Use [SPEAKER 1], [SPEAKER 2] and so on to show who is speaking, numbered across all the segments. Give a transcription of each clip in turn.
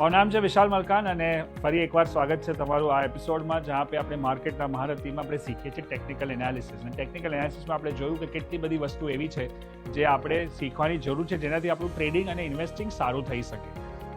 [SPEAKER 1] મારું નામ છે વિશાલ મલકાન અને ફરી એકવાર સ્વાગત છે તમારું આ એપિસોડમાં જ્યાં પે આપણે માર્કેટના મહારથીમાં આપણે શીખીએ છીએ ટેકનિકલ એનાલિસિસ અને ટેકનિકલ એનાલિસિસમાં આપણે જોયું કે કેટલી બધી વસ્તુ એવી છે જે આપણે શીખવાની જરૂર છે, જેનાથી આપણું ટ્રેડિંગ અને ઇન્વેસ્ટિંગ સારું થઈ શકે.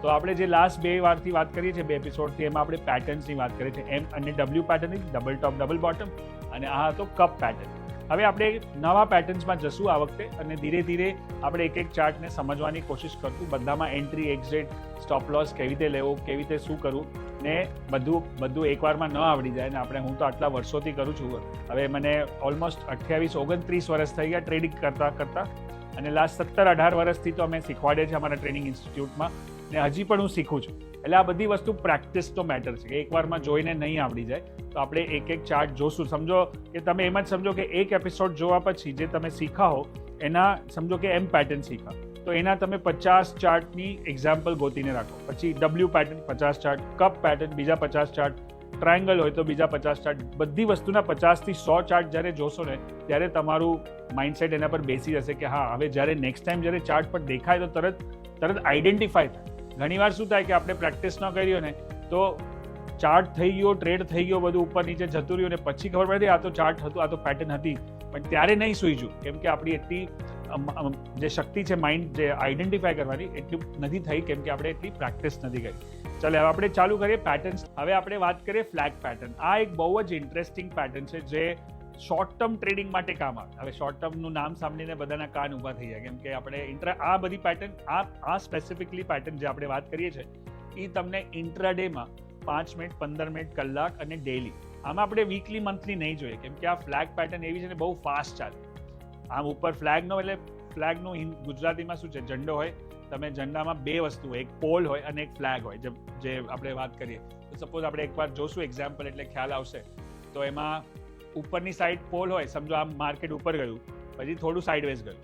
[SPEAKER 1] તો આપણે જે લાસ્ટ બે વારથી વાત કરીએ છીએ, બે એપિસોડથી એમાં આપણે પેટર્ન્સની વાત કરીએ છીએ. એમ અને ડબલ્યુ પેટર્નની ડબલ ટોપ ડબલ બોટમ અને આ હતો કપ પેટર્ન હવે આપણે નવા પેટર્ન્સમાં જશું આ વખતે અને ધીરે ધીરે આપણે એક એક ચાર્ટને સમજવાની કોશિશ કરશું. બધામાં એન્ટ્રી એક્ઝિટ સ્ટોપ લોસ કેવી રીતે લેવો, કેવી રીતે શું કરવું ને બધું બધું એકવારમાં ન આવડી જાય ને આપણે હું તો આટલા વર્ષોથી કરું છું. હવે મને ઓલમોસ્ટ અઠ્યાવીસ, ઓગણત્રીસ વર્ષ થઈ ગયા ટ્રેડિંગ કરતાં કરતાં અને લાસ્ટ સત્તર, અઢાર વર્ષથી તો અમે શીખવાડીએ છીએ અમારા ટ્રેનિંગ ઇન્સ્ટિટ્યૂટમાં ને હજી પણ હું શીખું છું. એટલે આ બધી વસ્તુ પ્રેક્ટિસ તો મેટર છે. કે એકવારમાં જોઈને નહીં આવડી જાય, તો આપણે એક એક ચાર્ટ જોશું. સમજો કે તમે એમ જ સમજો કે એક એપિસોડ જોવા પછી જે તમે શીખા હો એના સમજો કે એમ પેટર્ન શીખા. તો એના તમે પચાસ ચાર્ટની એક્ઝામ્પલ ગોતીને રાખો. પછી ડબલ્યુ પેટર્ન પચાસ ચાર્ટ કપ પેટર્ન બીજા પચાસ ચાર્ટ ટ્રાયંગલ હોય તો બીજા પચાસ ચાર્ટ બધી વસ્તુના પચાસથી સો ચાર્ટ જ્યારે જોશો ને, ત્યારે તમારું માઇન્ડસેટ એના પર બેસી જશે કે હા, હવે જ્યારે નેક્સ્ટ ટાઈમ જ્યારે ચાર્ટ પર દેખાય તો તરત તરત આઈડેન્ટિફાય થાય. ઘણીવાર શું થાય કે આપણે પ્રેક્ટિસ ન કરી ને, તો ચાર્ટ થઈ ગયો, ટ્રેડ થઈ ગયો, બધું ઉપર નીચે જતું રહ્યું ને પછી ખબર પડે, આ તો ચાર્ટ હતું, આ તો પેટર્ન હતી. પણ ત્યારે નહીં સૂઈજું કેમ કે આપણી એટલી જે શક્તિ છે માઇન્ડ જે આઈડેન્ટિફાય કરવાની, એટલી નથી થઈ, કેમ કે આપણે એટલી પ્રેક્ટિસ નથી કરી. ચાલો, હવે આપણે ચાલુ કરીએ પેટર્ન્સ હવે આપણે વાત કરીએ ફ્લેગ પેટર્ન આ એક બહુ જ ઇન્ટરેસ્ટિંગ પેટર્ન છે, જે શોર્ટ ટર્મ ટ્રેડિંગ માટે કામ આવે. હવે શોર્ટ ટર્મનું નામ સાંભળીને બધાના કાન ઊભા થઈ જાય. કેમ કે આપણે ઇન્ટ્રા આ બધી પેટર્ન આ આ સ્પેસિફિકલી પેટર્ન જે આપણે વાત કરીએ છીએ એ તમને ઇન્ટ્રાડેમાં પાંચ મિનિટ પંદર મિનિટ કલાક અને ડેલી આમાં આપણે વીકલી મંથલી નહીં જોઈએ. કેમ કે આ ફ્લેગ પેટર્ન એવી છે ને બહુ ફાસ્ટ ચાલે. આમ ઉપર ફ્લેગનો એટલે ફ્લેગનું ગુજરાતીમાં શું છે? ઝંડો હોય. તમે ઝંડામાં બે વસ્તુ હોય. એક પોલ હોય અને એક ફ્લેગ હોય. જે આપણે વાત કરીએ. તો સપોઝ આપણે એકવાર જોશું એક્ઝામ્પલ એટલે ખ્યાલ આવશે. તો એમાં ઉપરની સાઈડ પોલ હોય, સમજો આમ માર્કેટ ઉપર ગયું, પછી થોડું સાઇડવેઝ ગયું.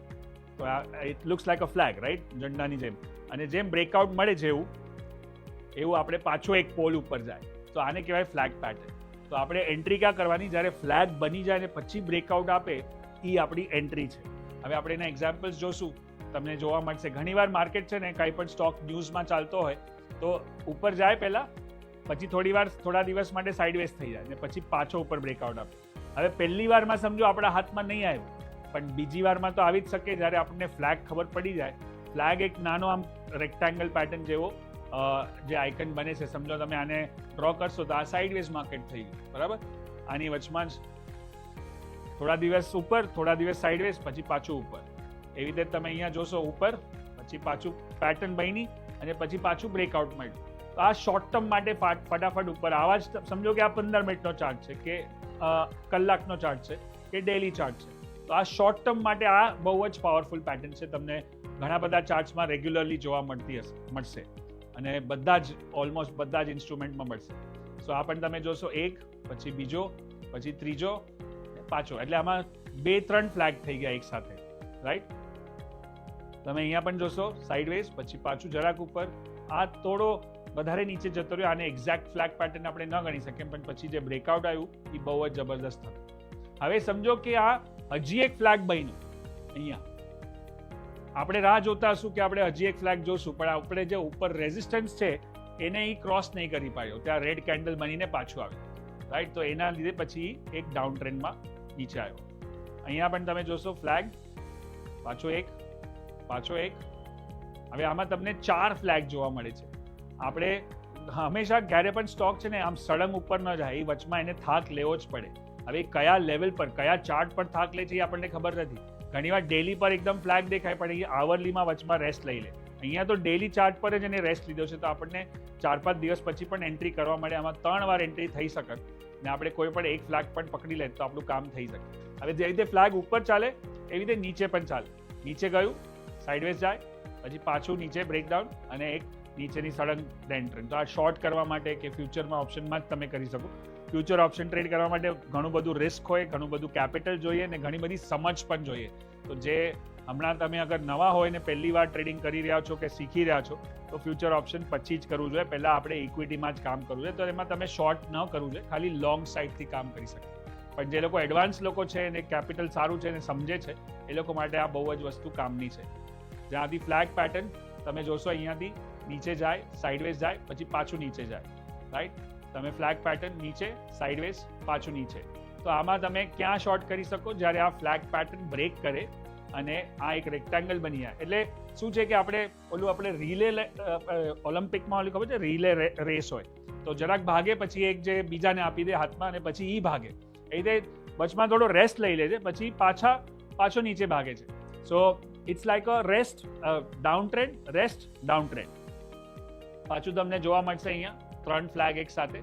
[SPEAKER 1] તો આ it looks like a flag right ઝંડાની જેમ. અને જેમ બ્રેકઆઉટ મળે છે એવું આપણે પાછો એક પોલ ઉપર જાય. તો આને કહેવાય ફ્લેગ પેટર્ન તો આપણે એન્ટ્રી ક્યાં કરવાની? જ્યારે ફ્લેગ બની જાય ને પછી બ્રેકઆઉટ આપે એ આપણી એન્ટ્રી છે. હવે આપણે એના એક્ઝામ્પલ્સ જોશું. તમને જોવા મળશે. ઘણીવાર માર્કેટ છે ને, કાંઈ પણ સ્ટોક ન્યૂઝમાં ચાલતો હોય, તો ઉપર જાય પહેલાં, પછી થોડી વાર થોડા દિવસ માટે સાઇડવેઝ થઈ જાય ને પછી પાછો ઉપર બ્રેકઆઉટ આપે. હવે પહેલી વારમાં સમજો આપણા હાથમાં નહીં આવ્યું. પણ બીજી વારમાં તો આવી જ શકે જ્યારે આપણને ફ્લેગ ખબર પડી જાય. ફ્લેગ એક નાનો આમ રેક્ટેંગલ પેટર્ન જેવો જે આઇકન બને છે. સમજો તમે આને ડ્રો કરશો તો આ સાઇડવેઝ માર્કેટ થઈ ગયું. બરાબર? આની વચમાં જ થોડા દિવસ ઉપર, થોડા દિવસ સાઇડવેઝ પછી પાછું ઉપર. એવી રીતે તમે અહીંયા જોશો ઉપર, પછી પાછું પેટર્ન બની અને પછી પાછું બ્રેકઆઉટ મળ્યું. તો આ શોર્ટ ટર્મ માટે ફટાફટ ઉપર. આવા જ સમજો કે આ પંદર મિનિટનો ચાર્ટ છે કે કલાકનો ચાર્ટ છે કે ડેલી ચાર્ટ છે. તો આ શોર્ટ ટર્મ માટે આ બહુ જ પાવરફુલ પેટર્ન છે. તમને ઘણા બધા ચાર્ટ્સમાં રેગ્યુલરલી જોવા મળતી હશે, મળશે. અને બધા જ ઓલમોસ્ટ બધા જ ઇન્સ્ટ્રુમેન્ટમાં મળશે. સો આ પણ તમે જોશો, એક, પછી બીજો, પછી ત્રીજો પાછો. એટલે આમાં બે, ત્રણ ફ્લેગ થઈ ગયા એક સાથે રાઈટ તમે અહીંયા પણ જોશો સાઇડવેઝ પછી પાછું જરાક ઉપર. આ થોડો વધારે નીચે જતો રહ્યો, આને એક્ઝેક્ટ ફ્લેગ પેટર્ન આપણે ન ગણી શકીએ, પણ પછી જે બ્રેકઆઉટ આવ્યું, એ બહુ જ જબરદસ્ત હતું. હવે સમજો કે આ હજી એક ફ્લેગ બન્યું, અહીંયા. આપણે રાહ જોતા હશું કે આપણે હજી એક ફ્લેગ જોશું, પણ આપણે જે ઉપર રેઝિસ્ટન્સ છે, એને એ ક્રોસ નહીં કરી પાડ્યો. ત્યાં રેડ કેન્ડલ બનીને પાછું આવ્યું. રાઈટ તો એના લીધે પછી એક ડાઉન ટ્રેન્ડમાં નીચે આવ્યો. અહીંયા પણ તમે જોશો ફ્લેગ પાછો એક પાછો એક. હવે આમાં તમને ચાર ફ્લેગ જોવા મળે છે. આપણે હંમેશા ક્યારે પણ સ્ટોક છે ને આમ સળંગ ઉપર ન જાય એ વચમાં એને થાક લેવો જ પડે. હવે કયા લેવલ પર, કયા ચાર્ટ પર થાક લે છે એ આપણને ખબર નથી. ઘણીવાર ડેલી પર એકદમ ફ્લેગ દેખાય પણ એ આવરલીમાં વચમાં રેસ્ટ લઈ લે. અહીંયા તો ડેલી ચાર્ટ પર જ એને રેસ્ટ લીધો છે, તો આપણને ચાર પાંચ દિવસ પછી પણ એન્ટ્રી કરવા મળે, આમાં ત્રણ વાર એન્ટ્રી થઈ શકે. ને આપણે કોઈ પણ એક ફ્લેગ પણ પકડી લે, તો આપણું કામ થઈ શકે. હવે જે રીતે ફ્લેગ ઉપર ચાલે, એવી રીતે નીચે પણ ચાલે. નીચે ગયું સાઇડવેઝ જાય, પછી પાછું નીચે બ્રેકડાઉન અને એક નીચેની સડંગ ટ્રેન તો આ શોર્ટ કરવા માટે કે ફ્યુચરમાં ઓપ્શનમાં જ તમે કરી શકો. ફ્યુચર ઓપ્શન ટ્રેડ કરવા માટે ઘણું બધું રિસ્ક હોય, ઘણું બધું કેપિટલ જોઈએ અને ઘણી બધી સમજ પણ જોઈએ. તો જે હમણાં તમે અગર નવા હોય ને પહેલી વાર ટ્રેડિંગ કરી રહ્યા છો કે શીખી રહ્યા છો, તો ફ્યુચર ઓપ્શન પછી જ કરવું જોઈએ. પહેલાં આપણે ઇક્વિટીમાં જ કામ કરવું જોઈએ. તો એમાં તમે શોર્ટ ન કરવું જોઈએ. ખાલી લોંગ સાઇડથી કામ કરી શકે. પણ જે લોકો એડવાન્સ લોકો છે એને કેપિટલ સારું છે અને સમજે છે, એ લોકો માટે આ બહુ જ વસ્તુ કામની છે. જ્યાંથી ફ્લેગ પેટર્ન તમે જોશો અહીંયાથી નીચે જાય સાઇડવેઝ જાય, પછી પાછું નીચે જાય. રાઈટ તમે ફ્લેગ પેટર્ન નીચે સાઇડવેઝ પાછું નીચે. તો આમાં તમે ક્યાં શોર્ટ કરી શકો? જ્યારે આ ફ્લેગ પેટર્ન બ્રેક કરે અને આ એક રેક્ટેંગલ બની જાય. એટલે શું છે કે આપણે ઓલું આપણે રિલે ઓલિમ્પિકમાં ઓલું ખબર છે? રિલે રેસ હોય. તો જરાક ભાગે, પછી એક જે બીજાને આપી દે હાથમાં અને પછી એ ભાગે. એ રીતે વચમાં થોડો રેસ્ટ લઈ લે છે પછી પાછા, પાછો નીચે ભાગે છે. So it's like a rest down trend rest down trend પાછું તમને જોવા મળશે અહીંયા. ત્રણ ફ્લેગ એક સાથે.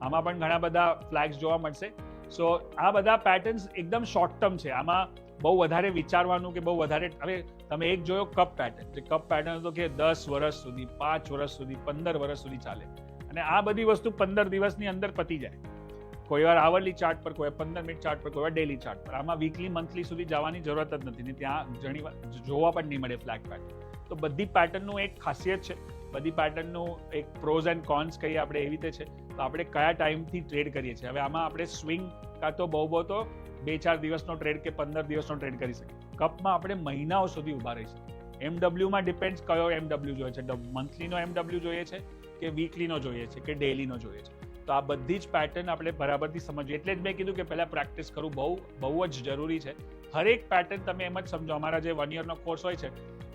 [SPEAKER 1] આમાં પણ ઘણા બધા ફ્લેગ્સ જોવા મળશે. સો આ બધા પેટર્ન્સ એકદમ શોર્ટ ટર્મ છે. આમાં બહુ વધારે વિચારવાનું કે બહુ વધારે હવે તમે એક જોયો કપ પેટર્ન જે કપ પેટર્ન હતો કે દસ વર્ષ સુધી, પાંચ વર્ષ સુધી, પંદર વર્ષ સુધી ચાલે. અને આ બધી વસ્તુ પંદર દિવસની અંદર પતી જાય. કોઈ વાર આવરલી ચાર્ટ પર, કોઈ પંદર મિનિટ ચાર્ટ પર, કોઈ વાર ડેલી ચાર્ટ પર. આમાં વીકલી મંથલી સુધી જવાની જરૂરત જ નથી. ને ત્યાં ઘણી જોવા પણ નહીં મળે ફ્લેગ પેટર્ન તો બધી પેટર્નનું એક ખાસિયત છે. બધી પેટર્નનું એક પ્રોઝ એન્ડ કોન્સ કહીએ આપણે એવી રીતે છે. તો આપણે કયા ટાઈમથી ટ્રેડ કરીએ છીએ? હવે આમાં આપણે સ્વિંગ કાં તો બહુ બહુ તો બે ચાર દિવસનો ટ્રેડ કે પંદર દિવસનો ટ્રેડ કરી શકીએ. કપમાં આપણે મહિનાઓ સુધી ઊભા રહી શકીએ એમડબ્લ્યુમાં ડિપેન્ડ કયો એમડબ્લ્યુ જોઈએ છે. મંથલીનો એમડબ્લ્યુ જોઈએ છે કે વીકલીનો જોઈએ છે કે ડેલીનો જોઈએ છે? તો આ બધી જ પેટર્ન આપણે બરાબરથી સમજીએ. એટલે જ મેં કીધું કે પહેલાં પ્રેક્ટિસ કરવું બહુ બહુ જ જરૂરી છે. હરેક પેટર્ન તમે એમ જ સમજો. અમારા જે વન યરનો કોર્સ હોય છે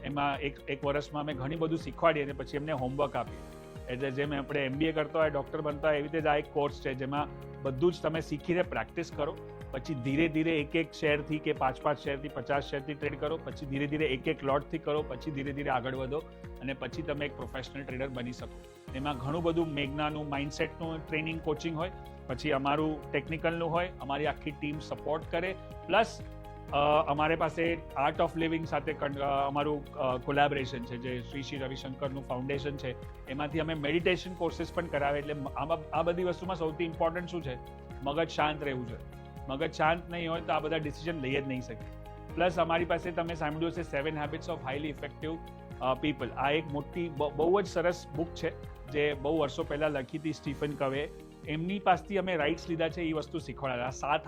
[SPEAKER 1] એમાં એક એક વર્ષમાં અમે ઘણી બધું શીખવાડીએ અને પછી એમને હોમવર્ક આપીએ. એટલે જેમ આપણે એમબીએ કરતા હોય ડૉક્ટર બનતા હોય, એવી રીતે જ આ એક કોર્સ છે જેમાં બધું જ તમે શીખીને પ્રેક્ટિસ કરો. પછી ધીરે ધીરે એક એક શેરથી કે પાંચ પાંચ શેરથી, પચાસ શેરથી ટ્રેડ કરો. પછી ધીરે ધીરે એક એક લોટથી કરો. પછી ધીરે ધીરે આગળ વધો અને પછી તમે એક પ્રોફેશનલ ટ્રેડર બની શકો. એમાં ઘણું બધું મેઘનાનું માઇન્ડસેટનું ટ્રેનિંગ કોચિંગ હોય. પછી અમારું ટેકનિકલનું હોય. અમારી આખી ટીમ સપોર્ટ કરે. પ્લસ અમારે પાસે આર્ટ ઓફ લિવિંગ સાથે અમારું કોલેબરેશન છે, જે શ્રી શ્રી રવિશંકરનું ફાઉન્ડેશન છે. એમાંથી અમે મેડિટેશન કોર્સિસ પણ કરાવે એટલે આમાં, આ બધી વસ્તુમાં સૌથી ઇમ્પોર્ટન્ટ શું છે? મગજ શાંત રહેવું છે. મગજ શાંત નહીં હોય તો આ બધા ડિસિઝન લઈ જ નહીં શકે. પ્લસ અમારી પાસે તમે સાંભળ્યું છે seven habits of highly effective people આ એક મોટી બહુ જ સરસ બુક છે, જે બહુ વર્ષો પહેલાં લખી હતી સ્ટીફન કવે. એમની પાસેથી અમે રાઇટ્સ લીધા છે, એ વસ્તુ શીખવાડાયેલા સાત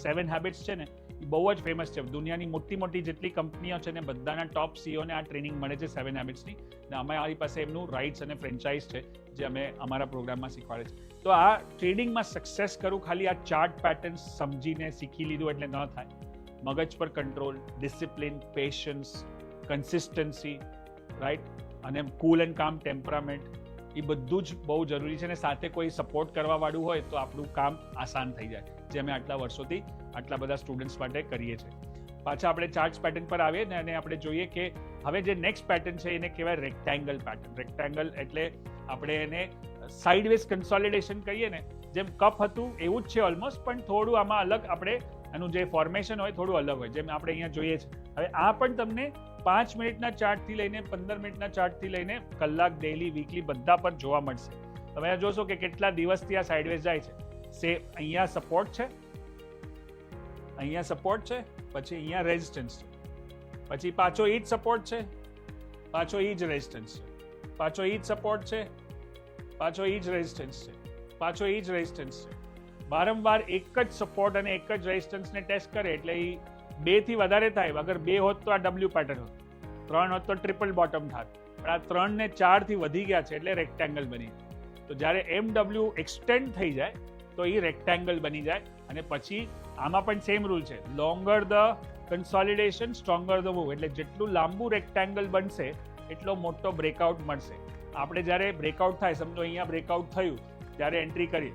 [SPEAKER 1] સેવન હેબિટ્સ છે ને બહુ જ ફેમસ છે. દુનિયાની મોટી મોટી જેટલી કંપનીઓ છે ને બધાના ટોપ સીઓને આ ટ્રેનિંગ મળે છે સેવન હેબિટ્સની અને અમે અમારી પાસે એમનું રાઇટ્સ અને ફ્રેન્ચાઇઝ છે, જે અમે અમારા પ્રોગ્રામમાં શીખવાડે છે. તો આ ટ્રેડિંગમાં સક્સેસ કરું, ખાલી આ ચાર્ટ પેટર્ન સમજીને શીખી લીધું એટલે ન થાય. મગજ પર control discipline patience consistency right અને કુલ એન્ડ કામ ટેમ્પરામેન્ટ એ બધું જ બહુ જરૂરી છે અને સાથે કોઈ સપોર્ટ કરવાવાળું હોય તો આપણું કામ આસાન થઈ જાય. જે અમે આટલા વર્ષોથી આટલા બધા સ્ટુડન્ટ્સ માટે કરીએ છીએ. પાછા આપણે ચાર્ટ્સ પેટર્ન પર આવીએ ને અને આપણે જોઈએ કે હવે જે નેક્સ્ટ પેટર્ન છે એને કહેવાય રેક્ટેંગલ પેટર્ન રેક્ટેંગલ એટલે આપણે એને સાઇડવેઝ કન્સોલિડેશન કહીએ ને, જેમ કપ હતું એવું જ છે ઓલમોસ્ટ પણ થોડું આમાં અલગ આપણે એનું જે ફોર્મેશન હોય થોડું અલગ હોય. જેમ આપણે અહીંયા જોઈએ છે. હવે આ પણ તમને પાંચ મિનિટના ચાર્ટથી લઈને પંદર મિનિટના ચાર્ટથી લઈને કલાક ડેલી વીકલી બધા પર જોવા મળશે. તમે જોશો કે કેટલા દિવસથી આ સાઇડવેઝ જાય છે. સે અહીંયા સપોર્ટ છે. અહીંયા સપોર્ટ છે, પછી અહીંયા રેઝિસ્ટન્સ છે. પછી પાછો એ જ સપોર્ટ છે, પાછો એ જ રેઝિસ્ટન્સ છે. પાછો એ જ સપોર્ટ છે, પાછો એ જ રેઝિસ્ટન્સ છે. પાછો એ જ રેઝિસ્ટન્સ છે. વારંવાર એક જ સપોર્ટ અને એક જ રેઝિસ્ટન્સને ટેસ્ટ કરે એટલે એ બેથી વધારે થાય. અગર બે હોત તો આ ડબલ્યુ પેટર્ન હોત. ત્રણ હોત તો ટ્રિપલ બોટમ થાત. પણ આ ત્રણ ને ચાર વધી ગયા છે એટલે રેક્ટેંગલ બની તો જ્યારે એમ ડબલ્યુ એક્સટેન્ડ થઈ જાય, તો એ રેક્ટેંગલ બની જાય અને પછી આમાં પણ સેમ રૂલ છે. Longer the consolidation stronger the move એટલે જેટલું લાંબુ રેક્ટેંગલ બનશે, એટલો મોટો બ્રેકઆઉટ મળશે. આપણે જ્યારે બ્રેકઆઉટ થાય, સમજો અહીંયા બ્રેકઆઉટ થયું, ત્યારે એન્ટ્રી કરી.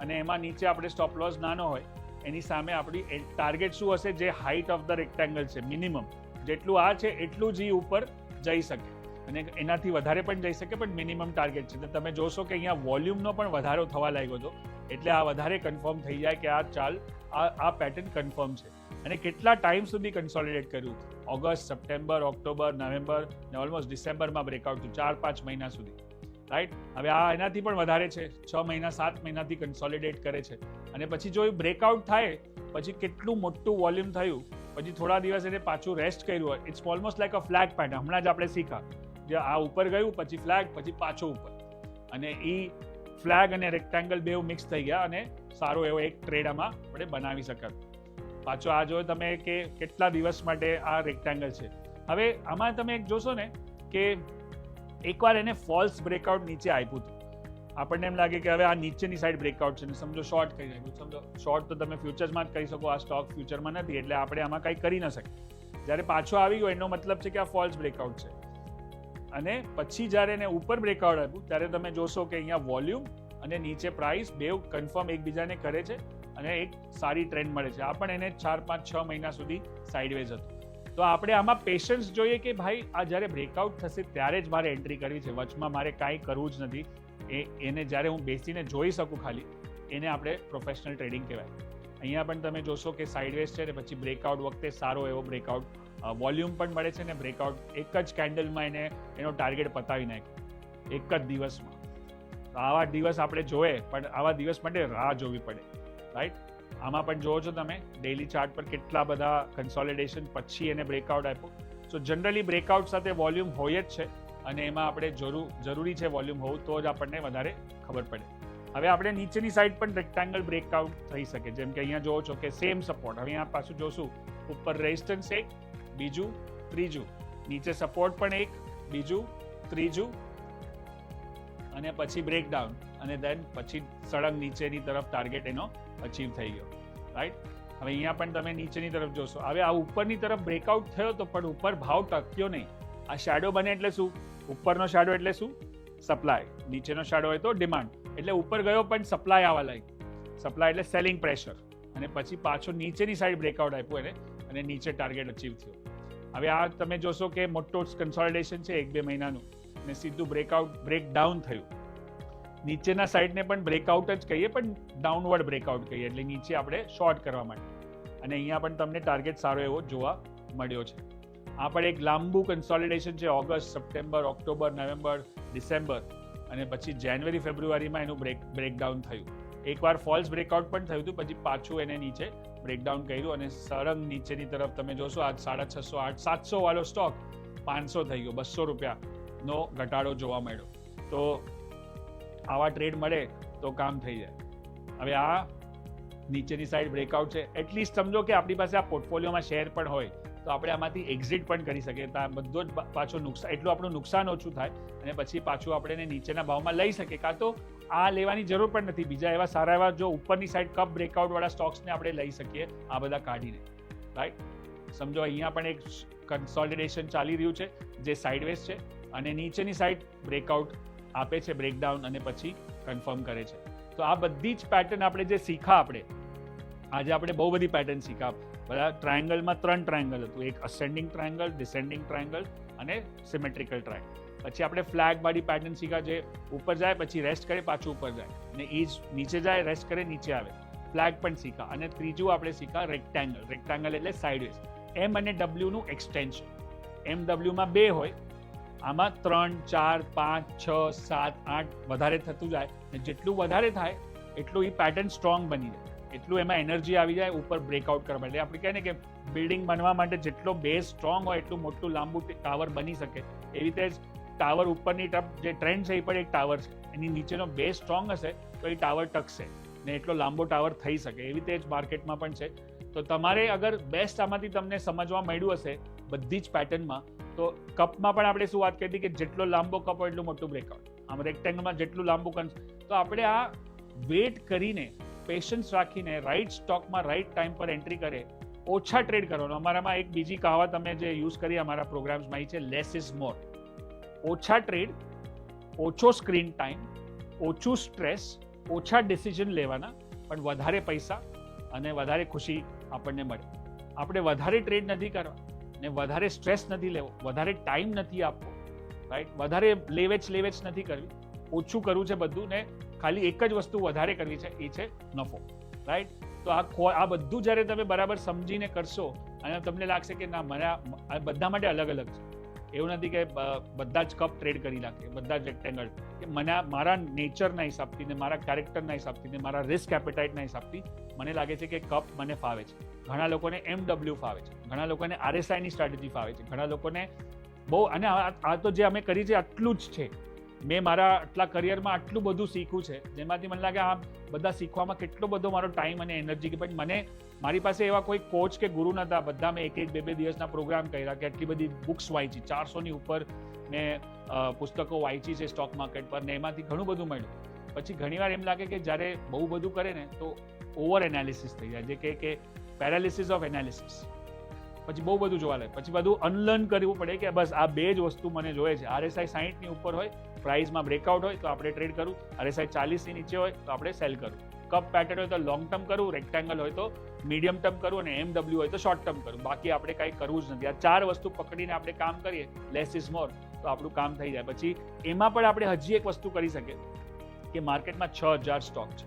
[SPEAKER 1] અને એમાં નીચે આપણે સ્ટોપ લોસ નાનો હોય, એની સામે આપણી ટાર્ગેટ શું હશે? જે હાઇટ ઓફ ધ રેક્ટેંગલ છે મિનિમમ જેટલું આ છે, એટલું જ ઉપર જઈ શકે. અને એનાથી વધારે પણ જઈ શકે, પણ મિનિમમ ટાર્ગેટ છે. તો તમે જોશો કે અહીંયા વોલ્યુમનો પણ વધારો થવા લાગ્યો હતો. એટલે આ વધારે કન્ફર્મ થઈ જાય કે આ ચાલ આ આ પેટર્ન કન્ફર્મ છે. અને કેટલા ટાઈમ સુધી કન્સોલિડેટ કર્યું? ઓગસ્ટ સપ્ટેમ્બર ઓક્ટોબર નવેમ્બર ને ઓલમોસ્ટ ડિસેમ્બરમાં બ્રેકઆઉટ થયું, ચાર પાંચ મહિના સુધી. રાઈટ હવે આ એનાથી પણ વધારે છે. છ મહિના, સાત મહિનાથી કન્સોલિડેટ કરે છે. અને પછી જો એ બ્રેકઆઉટ થાય, પછી કેટલું મોટું વોલ્યુમ થયું, પછી થોડા દિવસ એને પાછું રેસ્ટ કર્યું હોય it's almost like a flag pattern હમણાં જ આપણે શીખ્યા. જે આ ઉપર ગયું, પછી ફ્લેગ પછી પાછો ઉપર. અને એ ફ્લેગ અને રેક્ટેંગલ બેવ મિક્સ થઈ ગયા અને સારો એવો એક ટ્રેડ આમાં આપણે બનાવી શકાય. પાછો આ જો તમે કે કેટલા દિવસ માટે આ રેક્ટેંગલ છે. હવે આમાં તમે એક જોશો ને કે એકવાર એને ફોલ્સ બ્રેકઆઉટ નીચે આપ્યું હતું. આપણને એમ લાગે કે હવે આ નીચેની સાઈડ બ્રેકઆઉટ છે ને સમજો શોર્ટ કરી નાખ્યું સમજો શોર્ટ તો તમે ફ્યુચર્સમાં જ કરી શકો, આ સ્ટોક ફ્યુચરમાં નથી, એટલે આપણે આમાં કંઈ કરી ન શકીએ. જ્યારે પાછો આવી ગયો, એનો મતલબ છે કે આ ફોલ્સ બ્રેકઆઉટ છે. અને પછી જ્યારે એને ઉપર બ્રેકઆઉટ આપ્યું, ત્યારે તમે જોશો કે અહીંયા વોલ્યુમ અને નીચે પ્રાઇસ બેવ કન્ફર્મ એકબીજાને કરે છે અને એક સારી ટ્રેન્ડ મળે છે. આ પણ એને ચાર, પાંચ, છ મહિના સુધી સાઇડવેઝ હતું. તો આપણે આમાં પેશન્સ જોઈએ કે ભાઈ, આ જ્યારે બ્રેકઆઉટ થશે ત્યારે જ મારે એન્ટ્રી કરવી છે. વચમાં મારે કાંઈ કરવું જ નથી. એ, એને જ્યારે હું બેસીને જોઈ શકું ખાલી, એને આપણે પ્રોફેશનલ ટ્રેડિંગ કહેવાય. અહીંયા પણ તમે જોશો કે સાઇડવેઝ છે ને પછી બ્રેકઆઉટ વખતે સારો એવો બ્રેકઆઉટ વોલ્યુમ પણ મળે છે ને બ્રેકઆઉટ એક જ કેન્ડલમાં એને, એનો ટાર્ગેટ પતાવી નાખ્યો. એક જ દિવસમાં. આવા દિવસ આપણે જોઈએ, પણ આવા દિવસ માટે રાહ જોવી પડે રાઈટ આમાં પણ જોવો છો તમે ડેલી ચાર્ટ પર કેટલા બધા કન્સોલિડેશન પછી એને બ્રેકઆઉટ આપ્યો. સો જનરલી બ્રેકઆઉટ સાથે વોલ્યુમ હોય જ છે અને એમાં આપણે જરૂર જરૂરી છે વોલ્યુમ હોવું, તો જ આપણને વધારે ખબર પડે. હવે આપણે નીચેની સાઈડ પણ રેક્ટેંગલ બ્રેકઆઉટ થઈ શકે, જેમ કે અહીંયા જોવો છો કે સેમ સપોર્ટ હવે અહીંયા પાછું જોશું, ઉપર રેઝિસ્ટન્સ એક, બીજું, ત્રીજું. નીચે સપોર્ટ પણ એક, બીજું, ત્રીજું અને પછી બ્રેકડાઉન અને દેન પછી સળંગ નીચેની તરફ ટાર્ગેટ એનો અચીવ થઈ ગયો. રાઈટ હવે અહીંયા પણ તમે નીચેની તરફ જોશો. હવે આ ઉપરની તરફ બ્રેકઆઉટ થયો તો પણ ઉપર ભાવ ટક્યો નહીં. આ શેડો બને એટલે શું? ઉપરનો શેડો એટલે શું? સપ્લાય નીચેનો શેડો હોય તો ડિમાન્ડ એટલે ઉપર ગયો પણ સપ્લાય આવવા લાગી સપ્લાય એટલે સેલિંગ પ્રેશર અને પછી પાછો નીચેની સાઈડ બ્રેકઆઉટ આપ્યું એને અને નીચે ટાર્ગેટ અચીવ થયો. હવે આ તમે જોશો કે મોટો કન્સોલિડેશન છે એક બે મહિનાનું. અને સીધું બ્રેકઆઉટ બ્રેક ડાઉન થયું. નીચેના સાઈડને પણ બ્રેકઆઉટ જ કહીએ, પણ ડાઉનવર્ડ બ્રેકઆઉટ કહીએ, એટલે નીચે આપણે શોર્ટ કરવા માટે. અને અહીંયા પણ તમને ટાર્ગેટ સારો એવો જોવા મળ્યો છે. આ પણ એક લાંબુ કન્સોલિડેશન છે, August, September, October, November, December, અને પછી જાન્યુઆરી ફેબ્રુઆરીમાં એનું બ્રેક બ્રેકડાઉન થયું. એકવાર ફોલ્સ બ્રેકઆઉટ પણ થયું હતું, પછી પાછું એને નીચે બ્રેકડાઉન કર્યું અને સરંગ નીચેની તરફ તમે જોશો, આજ સાડા છસો આઠ, સાતસો વાળો સ્ટોક પાંચસો થઈ ગયો, બસો રૂપિયાનો ઘટાડો જોવા મળ્યો. તો આવા ટ્રેડ મળે તો કામ થઈ જાય. હવે આ નીચેની સાઈડ બ્રેકઆઉટ છે. એટલીસ્ટ સમજો કે આપણી પાસે આ પોર્ટફોલિયોમાં શેર પણ હોય, તો આપણે આમાંથી એક્ઝિટ પણ કરી શકીએ. તો બધો જ પાછો નુકસાન એટલું આપણું નુકસાન ઓછું થાય અને પછી પાછું આપણે એને નીચેના ભાવમાં લઈ શકીએ. કાં તો આ લેવાની જરૂર પણ નથી. બીજા એવા સારા એવા જો ઉપરની સાઈડ કપ બ્રેકઆઉટ વાળા સ્ટોક્સને આપણે લઈ શકીએ, આ બધા કાઢીને. રાઈટ સમજો, અહીંયા પણ એક કન્સોલિડેશન ચાલી રહ્યું છે, જે સાઇડવેઝ છે. અને નીચેની સાઈડ બ્રેકઆઉટ આપે છે બ્રેકડાઉન અને પછી કન્ફર્મ કરે છે. તો આ બધી જ પેટર્ન આપણે જે શીખા આપણે, આજે આપણે બહુ બધી પેટર્ન શીખા. બધા ટ્રાયંગલમાં ત્રણ ટ્રાયંગલ હતું. એક અસેન્ડિંગ ટ્રાયંગલ ડિસેન્ડિંગ ટ્રાયંગલ અને સિમેટ્રિકલ ટ્રાયંગલ પછી આપણે ફ્લેગવાળી પેટર્ન શીખ્યા જે ઉપર જાય, પછી રેસ્ટ કરે, પાછું ઉપર જાય. અને એ જ નીચે જાય રેસ્ટ કરે, નીચે આવે. ફ્લેગ પણ શીખા. અને ત્રીજું આપણે શીખા રેક્ટેંગલ રેક્ટેંગલ એટલે સાઇડવેઝ એમ અને ડબલ્યુનું એક્સટેન્શન એમ ડબલ્યુમાં બે હોય આમાં ત્રણ, ચાર, પાંચ, છ, સાત, આઠ વધારે થતું જાય અને જેટલું વધારે થાય, એટલું એ પેટર્ન સ્ટ્રોંગ બની જાય. એટલું એમાં એનર્જી આવી જાય, ઉપર બ્રેકઆઉટ કરવા માટે. આપણે કહે ને કે બિલ્ડિંગ બનવા માટે જેટલો બેઝ સ્ટ્રોંગ હોય, એટલું મોટું લાંબુ ટાવર બની શકે. એવી રીતે જ ટાવર ઉપરની જે ટ્રેન્ડ છે, એ પણ એક ટાવર છે. એની નીચેનો બેઝ સ્ટ્રોંગ હશે, તો એ ટાવર ટકશે ને એટલો લાંબો ટાવર થઈ શકે. એવી રીતે જ માર્કેટમાં પણ છે. તો તમારે અગર બેસ્ટ આમાંથી તમને સમજવા મળ્યું હશે, બધી જ પેટર્નમાં તો કપમાં પણ આપણે શું વાત કરી કે જેટલો લાંબો કપ હોય એટલું મોટું બ્રેકઆઉટ આમ રેક્ટેંગલમાં જેટલું લાંબુ કન્સ તો આપણે આ વેટ કરીને પેશન્સ રાખીને રાઈટ સ્ટોકમાં રાઈટ ટાઈમ પર એન્ટ્રી કરે, ઓછા ટ્રેડ કરવાનો. અમારામાં એક બીજી કહાવત અમે જે યુઝ કરી અમારા પ્રોગ્રામ્સમાં એ છે લેસ ઇઝ મોર ઓછા ટ્રેડ ઓછો સ્ક્રીન ટાઈમ ઓછું સ્ટ્રેસ ઓછા ડિસિઝન લેવાના, પણ વધારે પૈસા અને વધારે ખુશી આપણને મળે. આપણે વધારે ટ્રેડ નથી કરવા. ને વધારે સ્ટ્રેસ નથી લેવો, વધારે ટાઈમ નથી આપવો રાઈટ વધારે લેવેચ લેવેચ નથી કરવી. ઓછું કરવું છે બધું ને ખાલી એક જ વસ્તુ વધારે કરવી છે, એ છે નફો રાઈટ તો આ આ બધું જ્યારે તમે બરાબર સમજીને કરશો અને તમને લાગશે કે ના, મને બધા માટે અલગ અલગ છે. એવું નથી કે બધા જ કપ ટ્રેડ કરી નાખે, બધા જ રેક્ટેંગલ કે મને મારા નેચરના હિસાબથી ને મારા કેરેક્ટરના હિસાબથી ને મારા રિસ્ક એપેટાઇટના હિસાબથી મને લાગે છે કે કપ મને ફાવે છે. ઘણા લોકોને એમ ડબલ્યુ ફાવે છે. ઘણા લોકોને આરએસઆઈની સ્ટ્રેટેજી ફાવે છે. ઘણા લોકોને બહુ, અને આ તો જે અમે કરી છે આટલું જ છે. મેં મારા આટલા કરિયરમાં આટલું બધું શીખ્યું છે. જેમાંથી મને લાગે આ બધા શીખવામાં કેટલો બધો મારો ટાઈમ અને એનર્જી કે પછી મને મારી પાસે એવા કોઈ કોચ કે ગુરુ નહોતા બધા મેં એક એક બે બે દિવસના પ્રોગ્રામ કર્યા કે આટલી બધી બુક્સ વાંચી. ચારસોની ઉપર મેં પુસ્તકો વાંચી છે સ્ટોક માર્કેટ પર ને એમાંથી ઘણું બધું મળ્યું. પછી ઘણીવાર એમ લાગે કે જ્યારે બહુ બધું કરે ને તો ઓવર એનાલિસિસ થઈ જાય. જે કે પેરાલિસિસ ઓફ એનાલિસિસ પછી બહુ બધું જોવા લાગે પછી બધું અનલર્ન કરવું પડે કે બસ આ બે જ વસ્તુ મને જોઈએ છે. આરએસઆઈ સાહીઠની ઉપર હોય પ્રાઇસમાં બ્રેકઆઉટ હોય, તો આપણે ટ્રેડ કરું. આરએસઆઈ ચાલીસની નીચે હોય, તો આપણે સેલ કરું. કપ પેટર્ન હોય તો લોંગ ટર્મ કરું રેક્ટેંગલ હોય તો મીડિયમ ટર્મ કરું અને એમડબલ્યુ હોય તો શોર્ટ ટર્મ કરું. બાકી આપણે કાંઈ કરવું જ નથી. આ ચાર વસ્તુ પકડીને આપણે કામ કરીએ લેસ ઇઝ મોર તો આપણું કામ થઈ જાય. પછી એમાં પણ આપણે હજી એક વસ્તુ કરી શકીએ કે માર્કેટમાં છ હજાર સ્ટોક છે.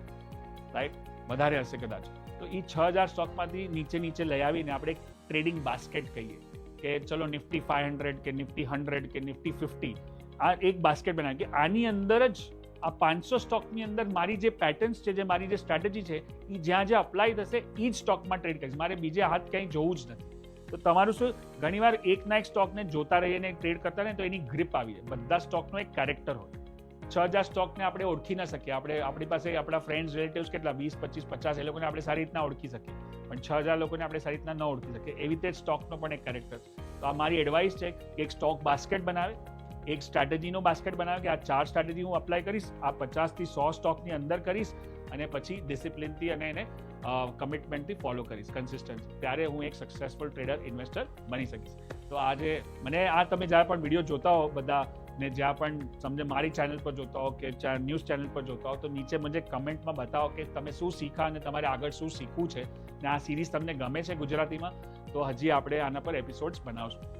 [SPEAKER 1] રાઈટ વધારે હશે કદાચ. તો એ છ હજાર સ્ટોકમાંથી નીચે નીચે લઈ આવીને આપણે ટ્રેડિંગ બાસ્કેટ કહીએ કે ચલો નિફ્ટી ફાઈવ હંડ્રેડ કે નિફ્ટી હંડ્રેડ કે નિફ્ટી ફિફ્ટી આ એક બાસ્કેટ બનાવી કે આની અંદર જ આ પાંચસો સ્ટોકની અંદર મારી જે પેટર્ન્સ છે, જે મારી જે સ્ટ્રેટેજી છે એ જ્યાં જ્યાં અપ્લાય થશે એ જ સ્ટોકમાં ટ્રેડ કરીશ. મારે બીજે હાથ ક્યાંય જોવું જ નથી. તો તમારું શું, ઘણીવાર એકના એક સ્ટોકને જોતા રહીએ ને ટ્રેડ કરતા રહે તો એની ગ્રીપ આવી જાય. બધા સ્ટોકનો એક કેરેક્ટર હોય. છ હજાર સ્ટોકને આપણે ઓળખી ના શકીએ. આપણે આપણી પાસે આપણા ફ્રેન્ડ્સ રિલેટિવ્સ કેટલા? વીસ, પચીસ, પચાસ, એ લોકોને આપણે સારી રીતના ઓળખી શકીએ. પણ છ હજાર લોકોને આપણે સારી રીતના ન ઓળખી શકીએ. એવી રીતે સ્ટોકનો પણ એક કેરેક્ટર તો આ મારી એડવાઇસ છે કે એક સ્ટોક બાસ્કેટ બનાવે, એક સ્ટ્રેટેજીનો બાસ્કેટ બનાવે કે આ ચાર સ્ટ્રેટેજી હું અપ્લાય કરીશ, આ પચાસથી સો સ્ટોકની અંદર કરીશ અને પછી ડિસિપ્લિનથી અને એને કમિટમેન્ટથી ફોલો કરીશ કન્સિસ્ટન્સ ત્યારે હું એક સક્સેસફુલ ટ્રેડર ઇન્વેસ્ટર બની શકીશ. તો આજે મને આ તમે જ્યારે પણ વીડિયો જોતા હો બધા ને જ્યાં પણ સમજે મારી ચેનલ પર જોતા હો કે ન્યૂઝ ચેનલ પર જોતા હો તો નીચે મને કમેન્ટમાં બતાવો કે તમે શું શીખા અને તમારે આગળ શું શીખવું છે. ને આ સિરીઝ તમને ગમે છે ગુજરાતીમાં, તો હજી આપણે આના પર એપિસોડ્સ બનાવશું.